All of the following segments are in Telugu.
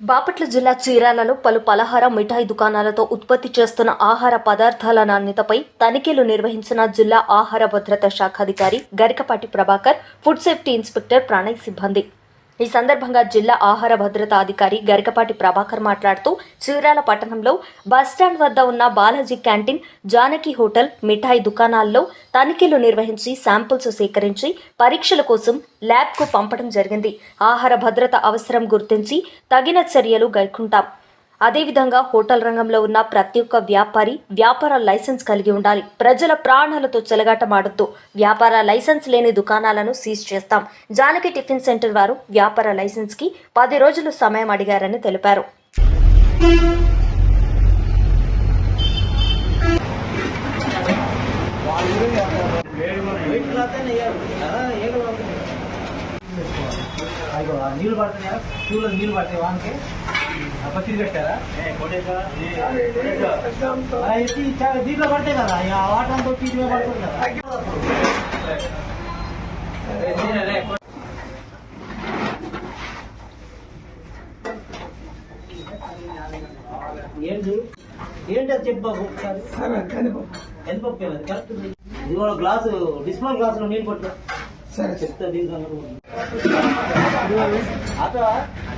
బాపట్ల జిల్లా చీరాలలో పలు పలహార మిఠాయి దుకాణాలతో ఉత్పత్తి చేస్తున్న ఆహార పదార్థాల నాణ్యతపై తనిఖీలు నిర్వహించిన జిల్లా ఆహార భద్రత శాఖాధికారి Garikapati Prabhakar food safety inspector Pranay సిబ్బంది. ఈ సందర్భంగా జిల్లా ఆహార భద్రతా అధికారి గరికపాటి ప్రభాకర్ మాట్లాడుతూ చీరాల పట్టణంలో బస్టాండ్ వద్ద ఉన్న బాలాజీ క్యాంటీన్ జానకి హోటల్ మిఠాయి దుకాణాల్లో తనిఖీలు నిర్వహించి శాంపుల్స్ సేకరించి పరీక్షల కోసం ల్యాబ్కు పంపడం జరిగింది. ఆహార భద్రత అవసరం గుర్తించి తగిన చర్యలు గైకుంటాం. అదేవిధంగా హోటల్ రంగంలో ఉన్న ప్రతి ఒక్క వ్యాపారి వ్యాపార లైసెన్స్ కలిగి ఉండాలి. ప్రజల ప్రాణాలతో చెలగాటమాడుతూ వ్యాపార లైసెన్స్ లేని దుకాణాలను సీజ్ చేస్తాం. జానకి టిఫిన్ సెంటర్ వారు వ్యాపార లైసెన్స్కి పది రోజులు సమయం అడిగారని తెలిపారు. నీళ్ళు పడుతున్నాయా? క్యూలో నీళ్ళు పడతాయి? వానికి? దీంట్లో పడతాయి కదా వాటర్ వచ్చి ఇటువే పడుతుంది కదా. ఏంటి ఏంటి అది చెప్పు బాబు ఒకసారి. ఎంత పప్పు అది కరెక్ట్ ఇది కూడా గ్లాసు డిస్ప్లే గ్లాసులో నీళ్ళు పట్టు సరే చెప్తా దీని సంగతి కూడా.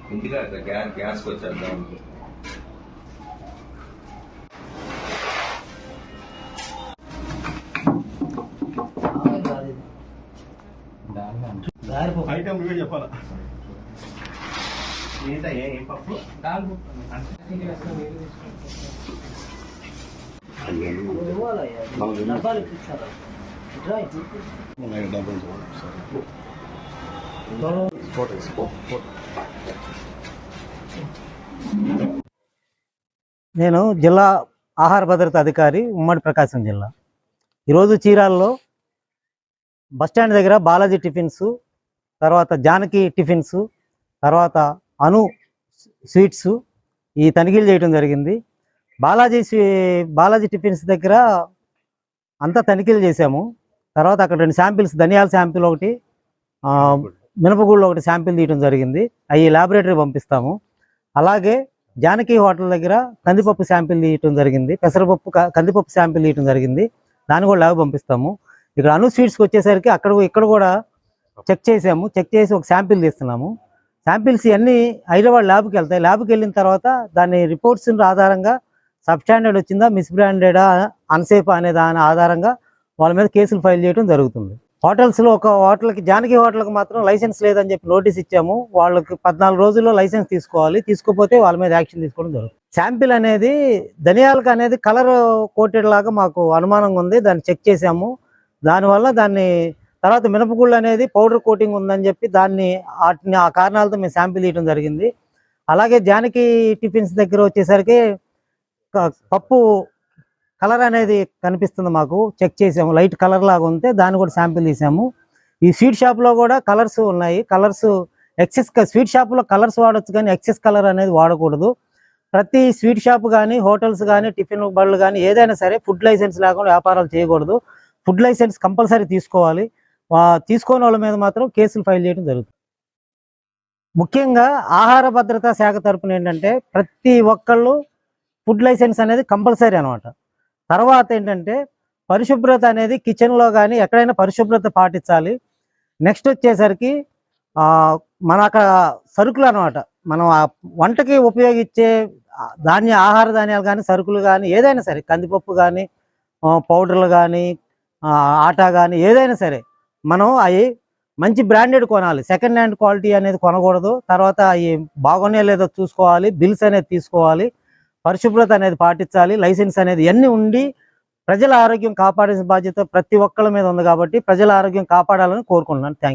చేయబెట్టు ఇంటికి అట్లా గ్యాస్ గ్యాస్కి వచ్చేద్దాం దారిపో ఐటమ్ నువ్వే చెప్పాలా ఏంటయ్యా ఏం పప్పు ఇవ్వాలయ్యా. డబ్బాలు ఇప్పించారా? ఇట్రా, ఇటు. నేను జిల్లా ఆహార భద్రత అధికారి ఉమ్మడి ప్రకాశం జిల్లా. ఈరోజు చీరాల్లో బస్టాండ్ దగ్గర బాలాజీ టిఫిన్స్ తర్వాత జానకి టిఫిన్స్ తర్వాత అను స్వీట్స్ ఈ తనిఖీలు చేయడం జరిగింది. బాలాజీ స్వీ- బాలాజీ టిఫిన్స్ దగ్గర అంతా తనిఖీలు చేశాము. తర్వాత అక్కడ రెండు శాంపిల్స్ ధనియాల శాంపిల్ ఒకటి మినపగూడలో ఒకటి శాంపిల్ తీయడం జరిగింది. అవి ల్యాబొరేటరీ పంపిస్తాము. అలాగే జానకి హోటల్ దగ్గర కందిపప్పు శాంపిల్ తీయటం జరిగింది. పెసరపప్పు కందిపప్పు శాంపిల్ తీయటం జరిగింది. దాన్ని కూడా ల్యాబ్ పంపిస్తాము. ఇక్కడ అను స్వీట్స్కి వచ్చేసరికి అక్కడ ఇక్కడ కూడా చెక్ చేసాము. చెక్ చేసి ఒక శాంపిల్ తీస్తున్నాము. శాంపిల్స్ ఇవన్నీ హైదరాబాద్ ల్యాబ్కి వెళ్తాయి. ల్యాబ్కి వెళ్ళిన తర్వాత దాని రిపోర్ట్స్ ఆధారంగా సబ్ స్టాండర్డ్ వచ్చిందా మిస్బ్రాండెడా అన్సేఫ్ అనే దాని ఆధారంగా వాళ్ళ మీద కేసులు ఫైల్ చేయడం జరుగుతుంది. హోటల్స్లో ఒక హోటల్కి జానకి హోటల్కి మాత్రం లైసెన్స్ లేదని చెప్పి నోటీస్ ఇచ్చాము. వాళ్ళకి పద్నాలుగు రోజుల్లో లైసెన్స్ తీసుకోవాలి. తీసుకోకపోతే వాళ్ళ మీద యాక్షన్ తీసుకోవడం జరుగుతుంది. శాంపిల్ అనేది ధనియాలకు అనేది కలర్ కోటెడ్ లాగా మాకు అనుమానంగా ఉంది. దాన్ని చెక్ చేసాము దానివల్ల దాన్ని తర్వాత మినపగుళ్ళు అనేది పౌడర్ కోటింగ్ ఉందని చెప్పి దాన్ని వాటిని ఆ కారణాలతో మేము శాంపిల్ తీయడం జరిగింది. అలాగే జానకి టిఫిన్స్ దగ్గర వచ్చేసరికి పప్పు కలర్ అనేది కనిపిస్తుంది మాకు. చెక్ చేసాము. లైట్ కలర్ లాగా ఉంటే దాన్ని కూడా శాంపిల్ తీసాము. ఈ స్వీట్ షాప్లో కూడా కలర్స్ ఉన్నాయి. కలర్స్ ఎక్సెస్ స్వీట్ షాప్లో కలర్స్ వాడొచ్చు కానీ ఎక్సెస్ కలర్ అనేది వాడకూడదు. ప్రతి స్వీట్ షాప్ కానీ హోటల్స్ కానీ టిఫిన్ బళ్ళు కానీ ఏదైనా సరే ఫుడ్ లైసెన్స్ లేకుండా వ్యాపారాలు చేయకూడదు. ఫుడ్ లైసెన్స్ కంపల్సరీ తీసుకోవాలి. తీసుకోని వాళ్ళ మీద మాత్రం కేసులు ఫైల్ చేయడం జరుగుతుంది. ముఖ్యంగా ఆహార భద్రతా శాఖ తరపున ఏంటంటే ప్రతి ఒక్కళ్ళు ఫుడ్ లైసెన్స్ అనేది కంపల్సరీ అనమాట తర్వాత ఏంటంటే పరిశుభ్రత అనేది కిచెన్లో కానీ ఎక్కడైనా పరిశుభ్రత పాటించాలి. నెక్స్ట్ వచ్చేసరికి ఆ, మన అక్కడ సరుకులు అనమాట మనం ఆ వంటకి ఉపయోగించే ధాన్య ఆహార ధాన్యాలు కానీ సరుకులు కానీ ఏదైనా సరే కందిపప్పు కానీ పౌడర్లు కానీ ఆటా కానీ ఏదైనా సరే మనం అవి మంచి బ్రాండెడ్ కొనాలి. సెకండ్ హ్యాండ్ క్వాలిటీ అనేది కొనకూడదు. తర్వాత అవి బాగున్నాయో లేదో చూసుకోవాలి. బిల్స్ అనేది తీసుకోవాలి. పరిశుభ్రత అనేది పాటించాలి లైసెన్స్ అనేది ఇవన్నీ ఉండి ప్రజల ఆరోగ్యం కాపాడే బాధ్యత ప్రతి ఒక్కళ్ళ మీద ఉంది కాబట్టి ప్రజల ఆరోగ్యం కాపాడాలని కోరుకుంటున్నాను. థ్యాంక్